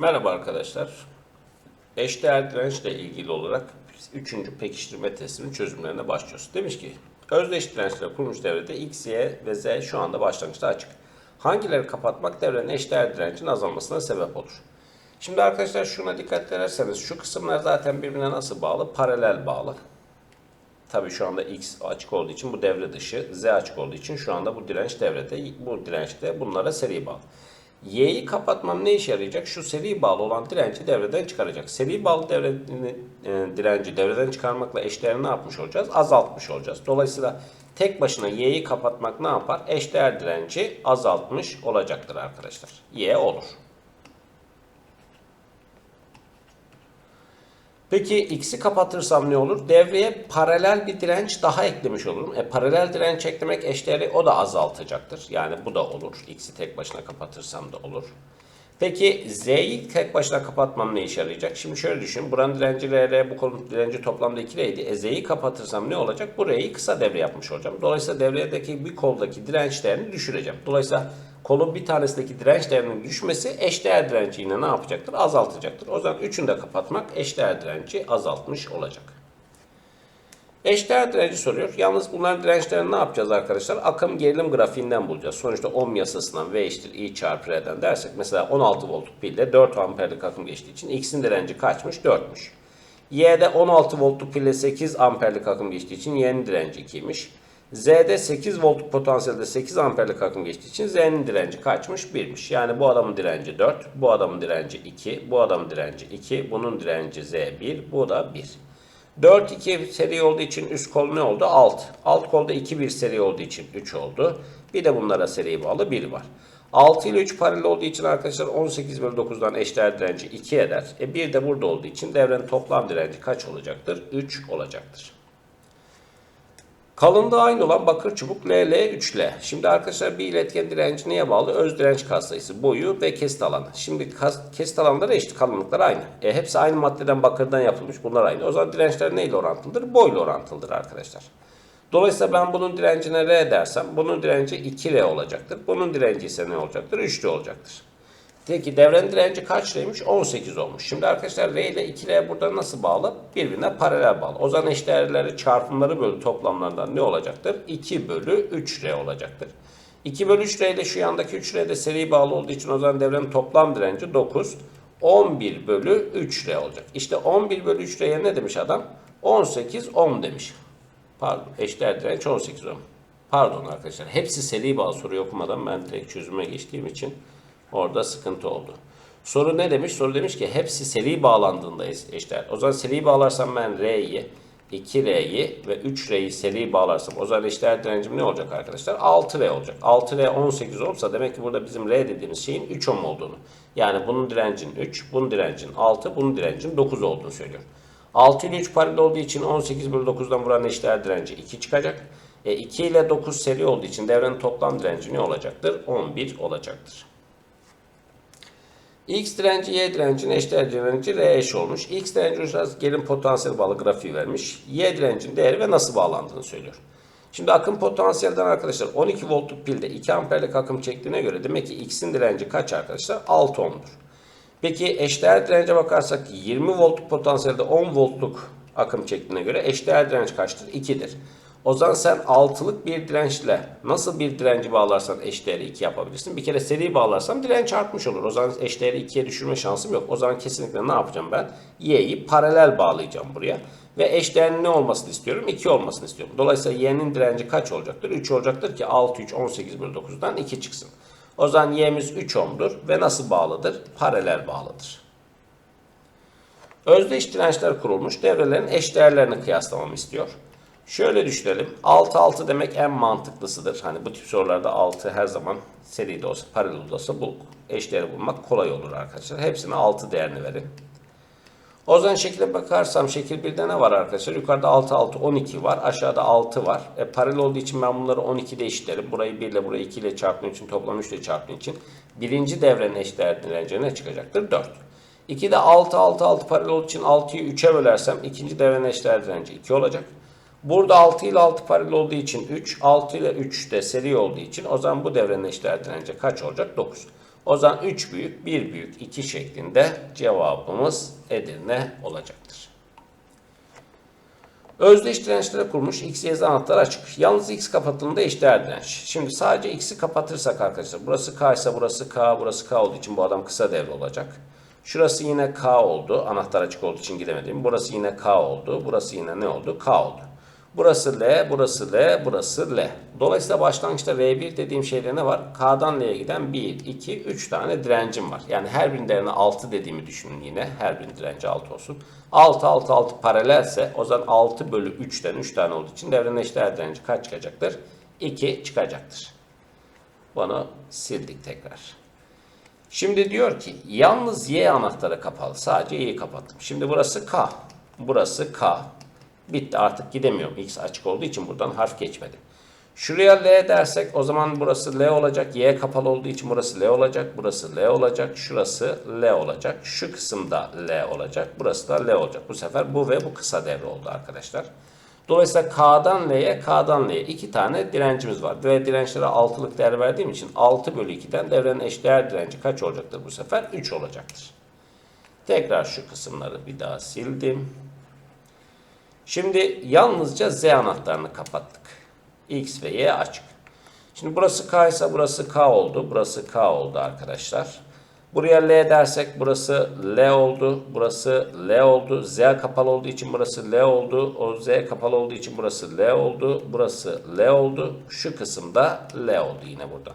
Merhaba arkadaşlar. Eşdeğer dirençle ilgili olarak 3. pekiştirme testinin çözümlerine başlıyoruz. Demiş ki özdeş dirençle kurulmuş devrede X, Y ve Z şu anda başlangıçta açık. Hangileri kapatmak devrenin eşdeğer direncin azalmasına sebep olur? Şimdi arkadaşlar şuna dikkat ederseniz şu kısımlar zaten birbirine nasıl bağlı? Paralel bağlı. Tabii şu anda X açık olduğu için bu devre dışı, Z açık olduğu için şu anda bu direnç devrede. Bu direnç de bunlara seri bağlı. Y'yi kapatmam ne işe yarayacak? Şu seri bağlı olan direnci devreden çıkaracak. Seri bağlı devre, e, direnci devreden çıkarmakla eşdeğer ne yapmış olacağız? Azaltmış olacağız. Dolayısıyla tek başına Y'yi kapatmak ne yapar? Eşdeğer direnci azaltmış olacaktır arkadaşlar. Y olur. Peki x'i kapatırsam ne olur? Devreye paralel bir direnç daha eklemiş olurum. E, paralel direnç eklemek eşdeğeri o da azaltacaktır. Yani bu da olur. X'i tek başına kapatırsam da olur. Peki Z'yi tek başına kapatmam ne işe yarayacak? Şimdi şöyle düşün. Buranın direnci RR, bu kolun direnci toplamda 2R'ydi. E Z'yi kapatırsam ne olacak? Burayı kısa devre yapmış olacağım. Dolayısıyla devredeki bir koldaki direnç değerini düşüreceğim. Dolayısıyla kolun bir tanesindeki direnç değerinin düşmesi eşdeğer direnci yine ne yapacaktır? Azaltacaktır. O zaman üçünü de kapatmak eşdeğer direnci azaltmış olacak. Eşdeğer direnci soruyor. Yalnız bunların dirençlerini ne yapacağız arkadaşlar? Akım gerilim grafiğinden bulacağız. Sonuçta ohm yasasından V eşittir I çarpı R'den dersek mesela 16 voltluk pilde 4 amperlik akım geçtiği için X'in direnci kaçmış? 4'müş. Y'de 16 voltluk pilde 8 amperlik akım geçtiği için Y'nin direnci 2'ymiş. Z'de 8 voltluk potansiyelde 8 amperlik akım geçtiği için Z'nin direnci kaçmış? 1'miş. Yani bu adamın direnci 4, bu adamın direnci 2, bu adamın direnci 2, bunun direnci Z1, bu da 1. 4 2 seri olduğu için üst kol ne oldu? 6. Alt kolda 2 1 seri olduğu için 3 oldu. Bir de bunlara seri bağlı 1 var. 6 ile 3 paralel olduğu için arkadaşlar 18 bölü 9'dan eşdeğer direnci 2 eder. E 1 de burada olduğu için devrenin toplam direnci kaç olacaktır? 3 olacaktır. Kalınlığı aynı olan bakır çubuk LL 3L. Şimdi arkadaşlar bir iletken direnci neye bağlı? Öz direnç katsayısı, boyu ve kesit alanı. Şimdi kas, kesit alanları eşit, kalınlıkları aynı. E, hepsi aynı maddeden bakırdan yapılmış. Bunlar aynı. O zaman dirençler neyle orantılıdır? Boyla orantılıdır arkadaşlar. Dolayısıyla ben bunun direncine R dersem bunun direnci 2R olacaktır. Bunun direnci ise ne olacaktır? 3R olacaktır. Peki devrenin direnci kaç R'ymiş? 18 olmuş. Şimdi arkadaşlar R ile 2R burada nasıl bağlı? Birbirine paralel bağlı. O zaman eşdeğerleri çarpımları bölü toplamlarından ne olacaktır? 2 bölü 3R olacaktır. 2 bölü 3R ile şu yandaki 3R de seri bağlı olduğu için o zaman devrenin toplam direnci 9. 11 bölü 3R olacak. İşte 11 bölü 3R'ye ne demiş adam? 18 ohm demiş. Pardon eşdeğer direnç 18 ohm. Pardon arkadaşlar hepsi seri bağlı soruyu okumadan ben direkt çözüme geçtiğim için Orada sıkıntı oldu. Soru ne demiş? Soru demiş ki hepsi seri bağlandığında eşdeğer. O zaman seri bağlarsam ben R'yi, 2R'yi ve 3R'yi seri bağlarsam o zaman eşdeğer direncim ne olacak arkadaşlar? 6R olacak. 6R 18 olsa demek ki burada bizim R dediğimiz şeyin 3 ohm olduğunu. Yani bunun direncin 3, bunun direncin 6, bunun direncin 9 olduğunu söylüyor. 6 ile 3 paralel olduğu için 18 bölü 9'dan vuran eşdeğer direnci 2 çıkacak. E 2 ile 9 seri olduğu için devrenin toplam direnci ne olacaktır? 11 olacaktır. X direnci Y direncinin eşdeğer direnci R eş olmuş. X direnci uçlararası gerilim potansiyel bağlı grafiği vermiş. Y direncin değeri ve nasıl bağlandığını söylüyor. Şimdi akım potansiyelden arkadaşlar 12 voltluk pilde 2 amperlik akım çektiğine göre demek ki X'in direnci kaç arkadaşlar? 6 ohm'dur. Peki eşdeğer dirence bakarsak 20 voltluk potansiyelde 10 voltluk akım çektiğine göre eşdeğer direnç kaçtır? 2'dir. O zaman sen altılık bir dirençle nasıl bir direnci bağlarsan eşdeğeri 2 yapabilirsin. Bir kere seri bağlarsam direnç artmış olur. O zaman eşdeğeri 2'ye düşürme şansım yok. O zaman kesinlikle ne yapacağım ben? Y'yi paralel bağlayacağım buraya. Ve eşdeğerin ne olmasını istiyorum? 2 olmasını istiyorum. Dolayısıyla Y'nin direnci kaç olacaktır? 3 olacaktır ki 6, 3, 18 bölü 9'dan 2 çıksın. O zaman Y'miz 3 ohm'dur ve nasıl bağlıdır? Paralel bağlıdır. Özdeş dirençler kurulmuş. Devrelerin eş değerlerini kıyaslamamı istiyor. Şöyle düşünelim. 6 6 demek en mantıklısıdır. Hani bu tip sorularda 6 her zaman seri de olsa, paralel de olsa bu eşdeğeri bulmak kolay olur arkadaşlar. Hepsine 6 değerini verin. O zaman şekile bakarsam şekil 1'de ne var arkadaşlar? Yukarıda 6 6 12 var. Aşağıda 6 var. E, paralel olduğu için ben bunları 12 ile eşitlerim. Burayı 1 ile burayı 2 ile çarptığım için toplam 3 ile çarptığım için birinci devrenin direnci ne çıkacaktır? 4. 2'de 6 6 6 paralel olduğu için 6'yı 3'e bölersem ikinci devrenin direnci 2 olacak. Burada 6 ile 6 paralel olduğu için 3, 6 ile 3 de seri olduğu için o zaman bu devrenin eşdeğer direnci kaç olacak? 9. O zaman 3 büyük, 1 büyük, 2 şeklinde cevabımız Edirne olacaktır. Özdeş dirençlere kurmuş X, Y anahtar açık. Yalnız X kapatıldığında eşdeğer direnç. Şimdi sadece X'i kapatırsak arkadaşlar burası K ise burası K, burası K olduğu için bu adam kısa devre olacak. Şurası yine K oldu. Anahtar açık olduğu için gidemedim. Burası yine K oldu. Burası yine ne oldu? K oldu. Burası L, burası L, burası L. Dolayısıyla başlangıçta R1 dediğim şeyde ne var? K'dan L'ye giden 1, 2, 3 tane direncim var. Yani her birinin değerine 6 dediğimi düşünün yine. Her birinin direnci 6 olsun. 6, 6, 6 paralelse o zaman 6 bölü 3'ten 3 tane olduğu için devrenin eşdeğer direnci kaç çıkacaktır? 2 çıkacaktır. Bunu sildik tekrar. Şimdi diyor ki yalnız Y anahtarı kapalı. Sadece Y'yi kapattım. Şimdi burası K. Burası K. Bitti artık gidemiyorum. X açık olduğu için buradan harf geçmedi. Şuraya L dersek o zaman burası L olacak. Y kapalı olduğu için burası L olacak. Burası L olacak. Şurası L olacak. Şu kısımda L olacak. Burası da L olacak. Bu sefer bu ve bu kısa devre oldu arkadaşlar. Dolayısıyla K'dan L'ye, K'dan L'ye iki tane direncimiz var. Ve dirençlere altılık değer verdiğim için 6 bölü 2'den devrenin eşdeğer direnci kaç olacaktır bu sefer? 3 olacaktır. Tekrar şu kısımları bir daha sildim. Şimdi yalnızca Z anahtarını kapattık. X ve Y açık. Şimdi burası K ise burası K oldu. Burası K oldu arkadaşlar. Buraya L dersek burası L oldu. Burası L oldu. Z kapalı olduğu için burası L oldu. O Z kapalı olduğu için burası L oldu. Burası L oldu. Şu kısımda L oldu yine burada.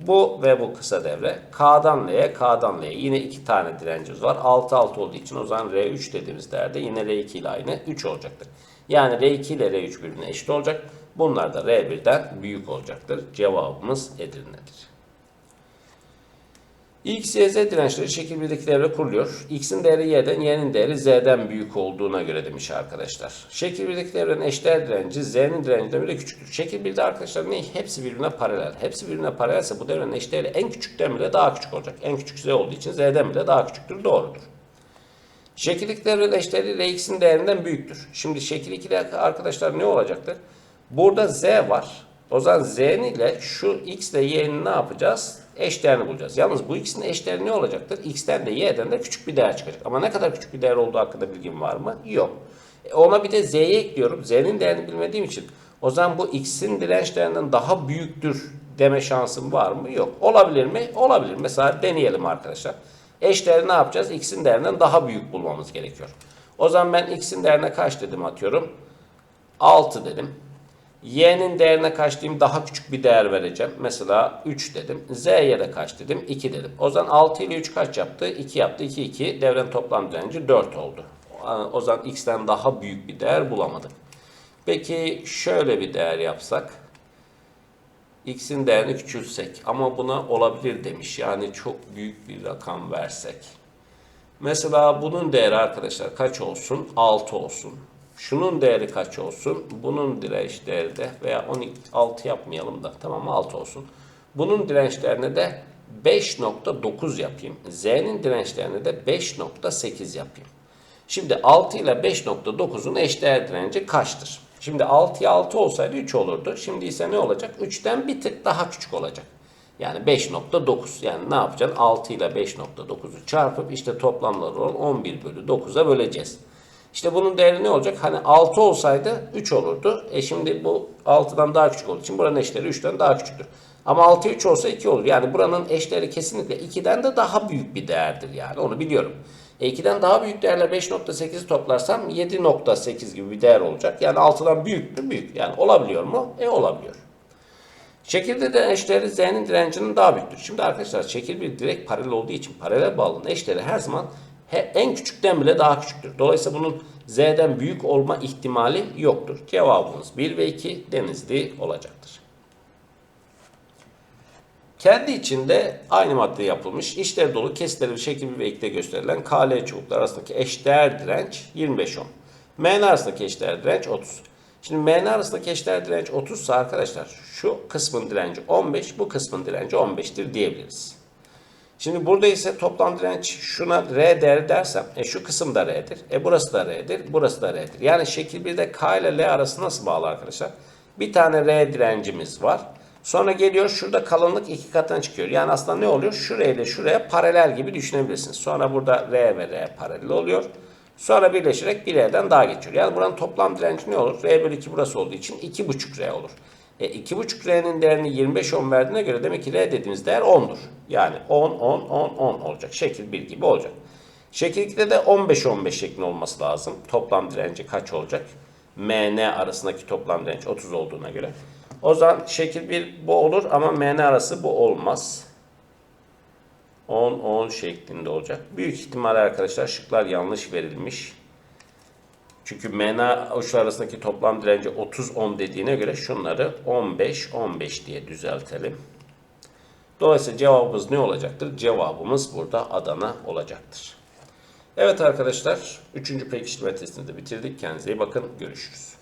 Bu ve bu kısa devre. K'dan L'ye, K'dan L'ye. Yine iki tane direncimiz var. 6 6 olduğu için o zaman R3 dediğimiz değerde yine R2 ile aynı 3 olacaktır. Yani R2 ile R3 birbirine eşit olacak. Bunlar da R1'den büyük olacaktır. Cevabımız Edirne'dir. X, Y, Z dirençleri şekil 1'deki devre kuruluyor. X'in değeri Y'den, Y'nin değeri Z'den büyük olduğuna göre demiş arkadaşlar. Şekil 1'deki devrenin eşdeğer direnci Z'nin direncinden bile küçüktür. Şekil 1'de arkadaşlar ne? Hepsi birbirine paralel. Hepsi birbirine paralelse bu devrenin eşdeğeri en küçükten bile daha küçük olacak. En küçük Z olduğu için Z'den bile daha küçüktür. Doğrudur. Şekil 2 devrenin eşdeğeri Rx'in değerinden büyüktür. Şimdi şekil 2'de arkadaşlar ne olacaktır? Burada Z var. O zaman Z'nin ile şu X ile Y'nin ne yapacağız? Eşdeğerini bulacağız. Yalnız bu ikisinin eşdeğeri ne olacaktır? X'ten de Y'den de küçük bir değer çıkacak. Ama ne kadar küçük bir değer olduğu hakkında bilgim var mı? Yok. E ona bir de Z'yi ekliyorum. Z'nin değerini bilmediğim için o zaman bu X'in direnç değerinden daha büyüktür deme şansım var mı? Yok. Olabilir mi? Olabilir. Mesela deneyelim arkadaşlar. Eşdeğeri ne yapacağız? X'in değerinden daha büyük bulmamız gerekiyor. O zaman ben X'in değerine kaç dedim atıyorum? 6 dedim. Y'nin değerine kaç diyeyim daha küçük bir değer vereceğim. Mesela 3 dedim. Z'ye de kaç dedim? 2 dedim. O zaman 6 ile 3 kaç yaptı? 2 yaptı. 2 2. Devrenin toplam direnci 4 oldu. O zaman x'ten daha büyük bir değer bulamadık. Peki şöyle bir değer yapsak. x'in değerini küçültsek ama buna olabilir demiş. Yani çok büyük bir rakam versek. Mesela bunun değeri arkadaşlar kaç olsun? 6 olsun. Şunun değeri kaç olsun? Bunun direnç değeri de veya 16 yapmayalım da tamam 6 olsun. Bunun direnç değerine de 5.9 yapayım. Z'nin direnç değerine de 5.8 yapayım. Şimdi 6 ile 5.9'un eşdeğer direnci kaçtır? Şimdi 6'ya 6 olsaydı 3 olurdu. Şimdi ise ne olacak? 3'ten bir tık daha küçük olacak. Yani 5.9 yani ne yapacaksın? 6 ile 5.9'u çarpıp işte toplamları olan 11 bölü 9'a böleceğiz. İşte bunun değeri ne olacak? Hani 6 olsaydı 3 olurdu. E şimdi bu 6'dan daha küçük olduğu için buranın eşleri 3'ten daha küçüktür. Ama 6 3 olsa 2 olur. Yani buranın eşleri kesinlikle 2'den de daha büyük bir değerdir yani. Onu biliyorum. E 2'den daha büyük değerle 5.8'i toplarsam 7.8 gibi bir değer olacak. Yani 6'dan büyük mü? Büyük. Yani olabiliyor mu? E olabiliyor. Şekilde de eşleri Z'nin direncinin daha büyüktür. Şimdi arkadaşlar şekil bir direkt paralel olduğu için paralel bağlının eşleri her zaman en küçükten bile daha küçüktür. Dolayısıyla bunun Z'den büyük olma ihtimali yoktur. Cevabımız 1 ve 2 denizli olacaktır. Kendi içinde aynı madde yapılmış, içleri dolu kesitleri bir şekil ve ikide gösterilen KL çubuklar arasındaki eşdeğer direnç 25 ohm. MN arasındaki eşdeğer direnç 30. Şimdi MN arasındaki eşdeğer direnç 30 ise arkadaşlar şu kısmın direnci 15, bu kısmın direnci 15'tir diyebiliriz. Şimdi burada ise toplam direnç şuna R değeri dersem e şu kısım da R'dir. E burası da R'dir. Burası da R'dir. Yani şekil 1'de K ile L arası nasıl bağlı arkadaşlar? Bir tane R direncimiz var. Sonra geliyor şurada kalınlık iki katına çıkıyor. Yani aslında ne oluyor? Şuraya ile şuraya paralel gibi düşünebilirsiniz. Sonra burada R ve R paralel oluyor. Sonra birleşerek bir R'den daha geçiyor. Yani buranın toplam direnci ne olur? R bölü 2 burası olduğu için 2,5 R olur. E 2,5 R'nin değerini 25 ohm verdiğine göre demek ki R dediğimiz değer 10'dur. Yani 10, 10, 10, 10 olacak. Şekil 1 gibi olacak. Şekil 2'de de 15-15 şeklinde olması lazım. Toplam direnci kaç olacak? MN arasındaki toplam direnç 30 olduğuna göre. O zaman şekil 1 bu olur ama MN arası bu olmaz. 10-10 şeklinde olacak. Büyük ihtimalle arkadaşlar şıklar yanlış verilmiş. Çünkü MN uçlar arasındaki toplam direnci 30-10 dediğine göre şunları 15-15 diye düzeltelim. Dolayısıyla cevabımız ne olacaktır? Cevabımız burada Adana olacaktır. Evet arkadaşlar 3. pekiştirme testini de bitirdik. Kendinize iyi bakın. Görüşürüz.